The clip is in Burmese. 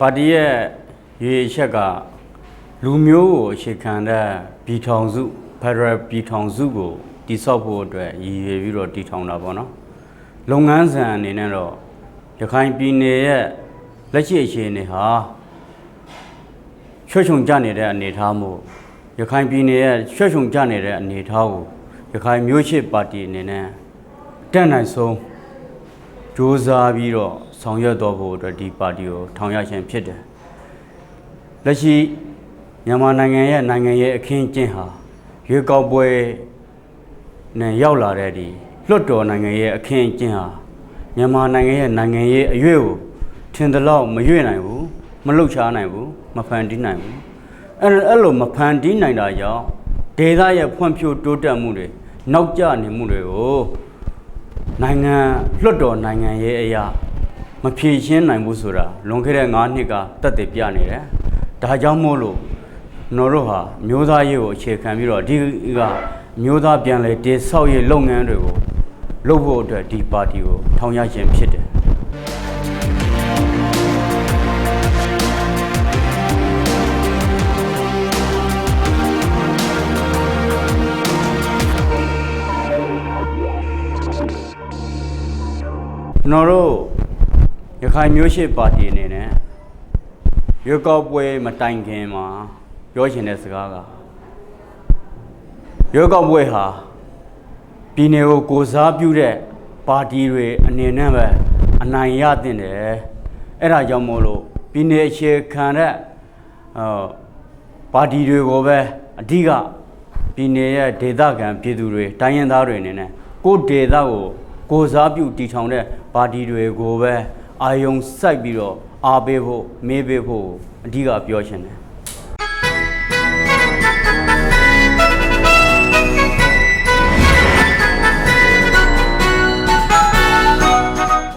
ပါတီရဲ့ရေအချက်ကလူမျိုးကိုအခြေခံတဲ့ပြည်ထောင်စုဖက်ဒရယ်ပြည်ထောင်စုကိုတည်ဆောက်ဖို့အတွက်ရည်ရွယ်ပြီးတော့တည်ထောင်တာပေါ့နော်လုပ်ငန်းစဉ်အနေနဲ့တော့ရခိုင်ပြည်နယ်ရဲ့လက်ရှိအခြေအနေဟာချွတ်ချုံကြနေတဲ့အနေအထားမို့ရခိုင်ပြည်နယ်ရဲ့ချွတ်ချုံကြနေတဲ့အနေအထားကိုရခိုင်မျိုးချစ်ပါတီအနေနဲ့တက်နိုင်ဆုံးစ조사ပြီးတော့ ဆောင်ရွက်တော်ဖို့အတွက်ဒီပါတီကိုထောင်ရခြင်းဖြစ်တယ်။လက်ရှိမြန်မာနိုင်ငံရဲ့နိုင်ငံရဲ့အခင်းအကျင်းဟာရွေးကောက်ပွဲနဲ့ရောက်လာတဲ့ဒီလွတ်တော်နိုင်ငံရဲ့အခင်းအကျင်းဟာမြန်မာနိုင်ငံရဲ့နိုင်ငံရဲ့အရွေ့ကိုထင်သလောက်မရွေ့နိုင်ဘူးမလှုပ်ရှားနိုင်ဘူးမဖန်တီးနိုင်ဘူးအဲ့အဲ့လိုမဖန်တီးနိုင်တာကြောင့်ဒေသရဲ့ဖွံ့ဖြိုးတိုးတက်မှုတွေနောက်ကျနေမှုတွေကိုနိုင်ငံလွတ်တော်နိုင်ငံရေးအရာ မဖြေရှင်းနိုင်ဘူးဆိုတာလွန်ခဲ့တဲ့9နှစ်ကတက်တည်ပြနေတယ်။ဒါကြောင့်မို့လို့ကျွန်တော်တို့ဟာမျိုးသားရေးကိုအခြေခံပြီးတော့ဒီကမျိုးသားပြန်လဲတည်ဆောက်ရေးလုပ်ငန်းတွေကိုလုပ်ဖို့အတွက်ဒီပါတီကိုထောင်ရခြင်းဖြစ်တယ်။ကျွန်တော်တို့ ရခိုင်မျိုးရှိပါတီအနေနဲ့ရွေးကောက်ပွဲမတိုင်ခင်မှာပြောချင်တဲ့စကားကရွေးကောက်ပွဲဟာပြည်နယ်ကိုကိုစားပြုတဲ့ပါတီတွေအနေနဲ့ပဲအနိုင်ရတင်တယ်အဲ့ဒါကြောင့်မို့လို့ပြည်နယ်အခြေခံတဲ့အော်ပါတီတွေကိုပဲအဓိကပြည်နယ်ရဲ့ဒေသခံပြည်သူတွေတိုင်းရင်းသားတွေအနေနဲ့ကိုယ့်ဒေသကိုကိုစားပြုတည်ထောင်တဲ့ပါတီတွေကိုပဲ အာယုံစိုက်ပြီးတော့အားပေးဖို့မေးပေးဖို့အဓိကပြောချင်တယ်